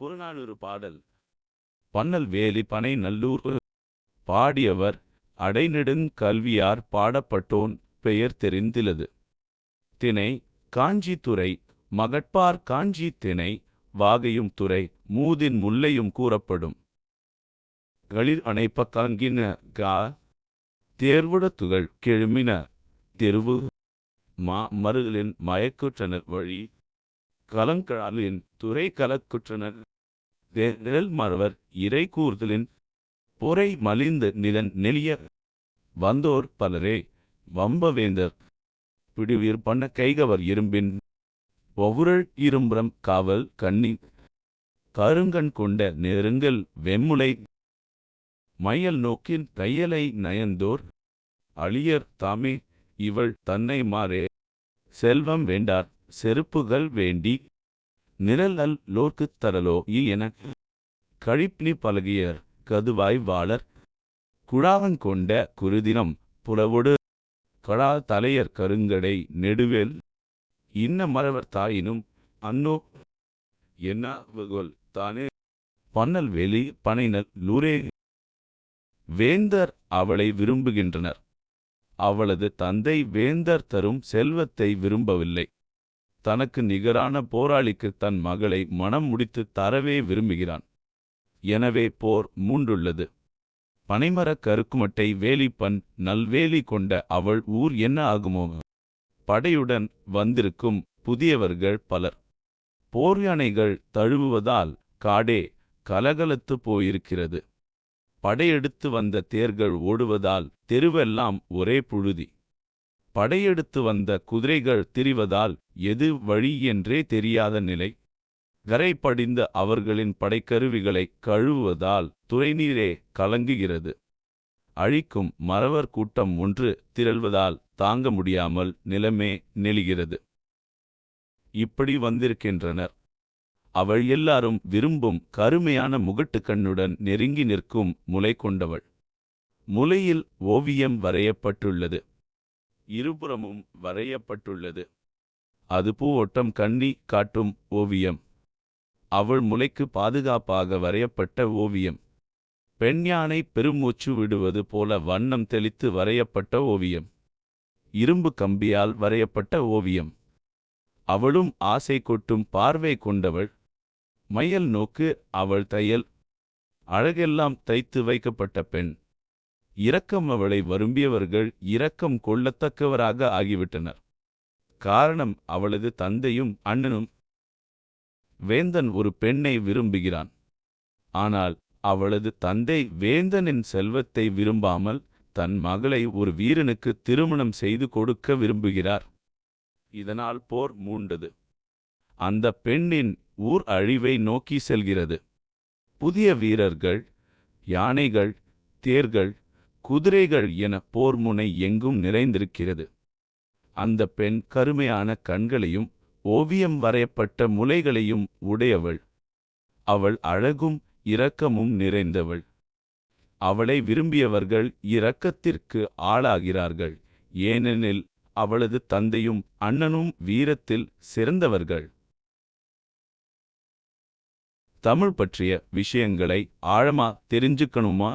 புறநானூறு பாடல். பன்னல் வேலி பனை நல்லூர் பாடியவர் அடைநெடுங் கல்வியார் பாடப்பட்டோன் பெயர் தெரிந்திலது. திணை காஞ்சி துறை மகட்பார் காஞ்சி திணை வாகையும் துறை மூதின் முல்லையும் கூறப்படும். களிர் அணைப்ப கங்கின கா தேர்வுடத்துகள் கெழுமின தெருவு மா மருகளின் மயக்குற்றனர் வழி கலங்களாலின் துறை கலக்குற்றனர் நெல் மறவர் இறை கூர்தலின் பொறை மலிந்து நிலன் நெளிய வந்தோர் பலரே வம்பவேந்தர். பிடிவீர் பண்ண கைகவர் இரும்பின் ஒவ்வொருள் இரும்புறம் காவல் கண்ணி கருங்கண் கொண்ட நெருங்கல் வெம்முளை மையல் நோக்கின் தையலை நயந்தோர் அழியர் தாமே இவள் தன்னை மாறே செல்வம் வேண்டார். செருப்புகள் வேண்டி நிழல் அல் லோர்க்குத் தரலோ இ என கழிப்பினி பழகியர் கதுவாய் வாளர் குழாகங்கொண்ட குருதினம் புலவொடு கடா தலையர் கருங்கடை நெடுவேல் இன்ன மறவர் தாயினும் அன்னோ என்ன தானே? பன்னல் வெளி பனைநல் லூரே வேந்தர் அவளை விரும்புகின்றனர். அவளது தந்தை வேந்தர் தரும் செல்வத்தை விரும்பவில்லை. தனக்கு நிகரான போராளிக்கு தன் மகளை மனம் முடித்து தரவே விரும்புகிறான். எனவே போர் மூண்டுள்ளது பனைமரக் கருக்குமட்டை வேலிப்பன் நல்வேலி கொண்ட அவள் ஊர் என்ன ஆகுமோ? படையுடன் வந்திருக்கும் புதியவர்கள் பலர். போர் யானைகள் தழுவுவதால் காடே கலகலத்து போயிருக்கிறது. படையெடுத்து வந்த தேர்கள் ஓடுவதால் தெருவெல்லாம் ஒரே புழுதி. படையெடுத்து வந்த குதிரைகள் திரிவதால் எது வழி என்றே தெரியாத நிலை. கரை படிந்த அவர்களின் படைக்கருவிகளை கழுவுவதால் துறைநீரே கலங்குகிறது. அழிக்கும் மறவர் கூட்டம் ஒன்று திரள்வதால் தாங்க முடியாமல் நிலமே நெளிகிறது. இப்படி வந்திருக்கின்றனர். அவள் எல்லாரும் விரும்பும் கருமையான முகட்டு கண்ணுடன் நெருங்கி நிற்கும் முலை கொண்டவள். முலையில் ஓவியம் வரையப்பட்டுள்ளது. இருபுறமும் வரையப்பட்டுள்ளது. அது பூவோட்டம் கண்ணி காட்டும் ஓவியம். அவள் முலைக்கு பாதுகாப்பாக வரையப்பட்ட ஓவியம். பெண் யானை பெருமூச்சு விடுவது போல வண்ணம் தெளித்து வரையப்பட்ட ஓவியம். இரும்பு கம்பியால் வரையப்பட்ட ஓவியம். அவளும் ஆசை கொட்டும் பார்வை கொண்டவள். மையல் நோக்கு அவள் தையல். அழகெல்லாம் தைத்து வைக்கப்பட்ட பெண். இரக்கம் அவளை வரும்பியவர்கள் இரக்கம் கொள்ளத்தக்கவராக ஆகிவிட்டனர். காரணம் அவளது தந்தையும் அண்ணனும். வேந்தன் ஒரு பெண்ணை விரும்புகிறான். ஆனால் அவளது தந்தை வேந்தனின் செல்வத்தை விரும்பாமல் தன் மகளை ஒரு வீரனுக்கு திருமணம் செய்து கொடுக்க விரும்புகிறார். இதனால் போர் மூண்டது. அந்த பெண்ணின் ஊர் அழிவை நோக்கி செல்கிறது. புதிய வீரர்கள் யானைகள் தேர்கள் குதிரைகள் என போர் முனை எங்கும் நிறைந்திருக்கிறது. அந்த பெண் கருமையான கண்களையும் ஓவியம் வரையப்பட்ட முலைகளையும் உடையவள். அவள் அழகும் இரக்கமும் நிறைந்தவள். அவளை விரும்பியவர்கள் இரக்கத்திற்கு ஆளாகிறார்கள். ஏனெனில் அவளது தந்தையும் அண்ணனும் வீரத்தில் சிறந்தவர்கள். தமிழ் பற்றிய விஷயங்களை ஆழமா தெரிஞ்சுக்கணுமா?